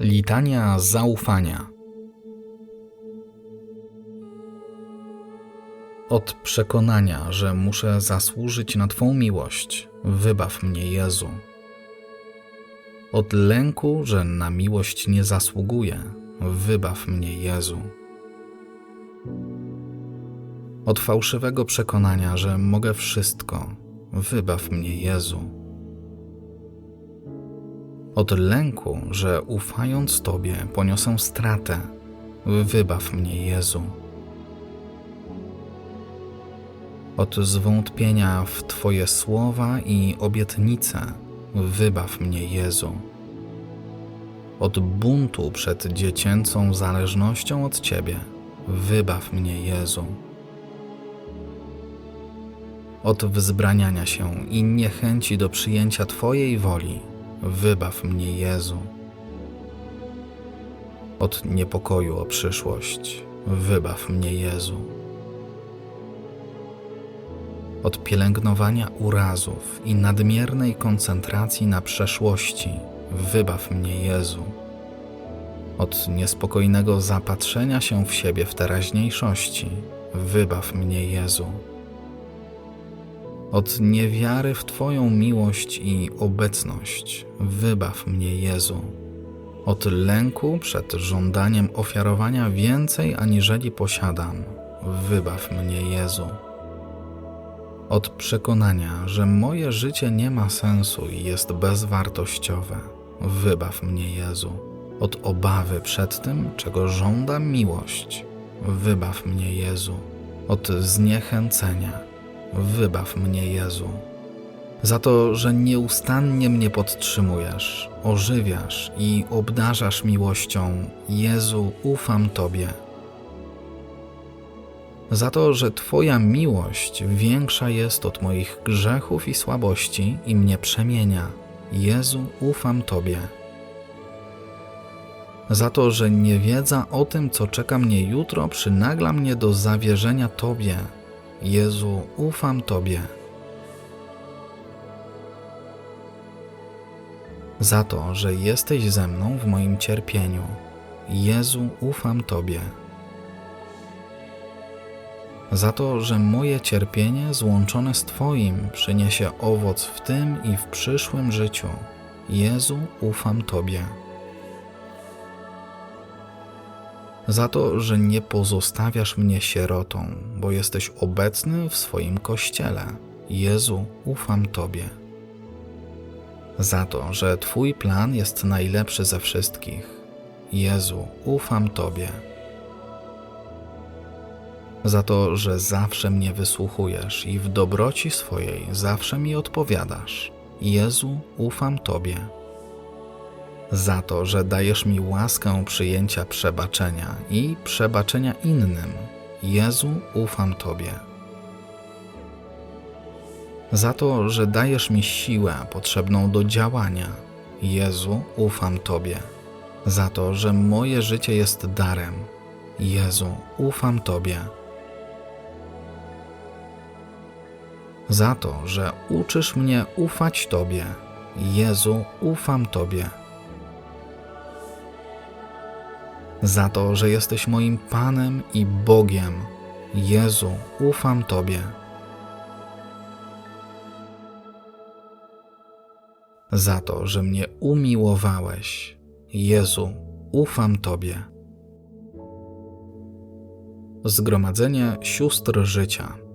Litania zaufania. Od przekonania, że muszę zasłużyć na Twą miłość, wybaw mnie, Jezu. Od lęku, że na miłość nie zasługuję, wybaw mnie, Jezu. Od fałszywego przekonania, że mogę wszystko, wybaw mnie, Jezu. Od lęku, że ufając Tobie poniosę stratę, wybaw mnie, Jezu. Od zwątpienia w Twoje słowa i obietnice, wybaw mnie, Jezu. Od buntu przed dziecięcą zależnością od Ciebie, wybaw mnie, Jezu. Od wzbraniania się i niechęci do przyjęcia Twojej woli, wybaw mnie, Jezu. Od niepokoju o przyszłość, wybaw mnie, Jezu. Od pielęgnowania urazów i nadmiernej koncentracji na przeszłości, wybaw mnie, Jezu. Od niespokojnego zapatrzenia się w siebie w teraźniejszości, wybaw mnie, Jezu od niewiary w Twoją miłość i obecność. Wybaw mnie, Jezu. Od lęku przed żądaniem ofiarowania więcej aniżeli posiadam. Wybaw mnie, Jezu. Od przekonania, że moje życie nie ma sensu i jest bezwartościowe. Wybaw mnie, Jezu. Od obawy przed tym, czego żąda miłość. Wybaw mnie, Jezu. Od zniechęcenia Wybaw mnie, Jezu, za to, że nieustannie mnie podtrzymujesz, ożywiasz i obdarzasz miłością. Jezu, ufam Tobie. Za to, że Twoja miłość większa jest od moich grzechów i słabości i mnie przemienia. Jezu, ufam Tobie. Za to, że niewiedza o tym, co czeka mnie jutro, przynagla mnie do zawierzenia Tobie Jezu, ufam Tobie. Za to, że jesteś ze mną w moim cierpieniu. Jezu, ufam Tobie. Za to, że moje cierpienie złączone z Twoim przyniesie owoc w tym i w przyszłym życiu. Jezu, ufam Tobie. Za to, że nie pozostawiasz mnie sierotą, bo jesteś obecny w swoim kościele. Jezu, ufam Tobie. Za to, że Twój plan jest najlepszy ze wszystkich. Jezu, ufam Tobie. Za to, że zawsze mnie wysłuchujesz i w dobroci swojej zawsze mi odpowiadasz. Jezu, ufam Tobie za to, że dajesz mi łaskę przyjęcia przebaczenia i przebaczenia innym. Jezu, ufam Tobie. Za to, że dajesz mi siłę potrzebną do działania. Jezu, ufam Tobie. Za to, że moje życie jest darem. Jezu, ufam Tobie. Za to, że uczysz mnie ufać Tobie. Jezu, ufam Tobie. Za to, że jesteś moim Panem i Bogiem. Jezu, ufam Tobie. Za to, że mnie umiłowałeś. Jezu, ufam Tobie. Zgromadzenie sióstr życia.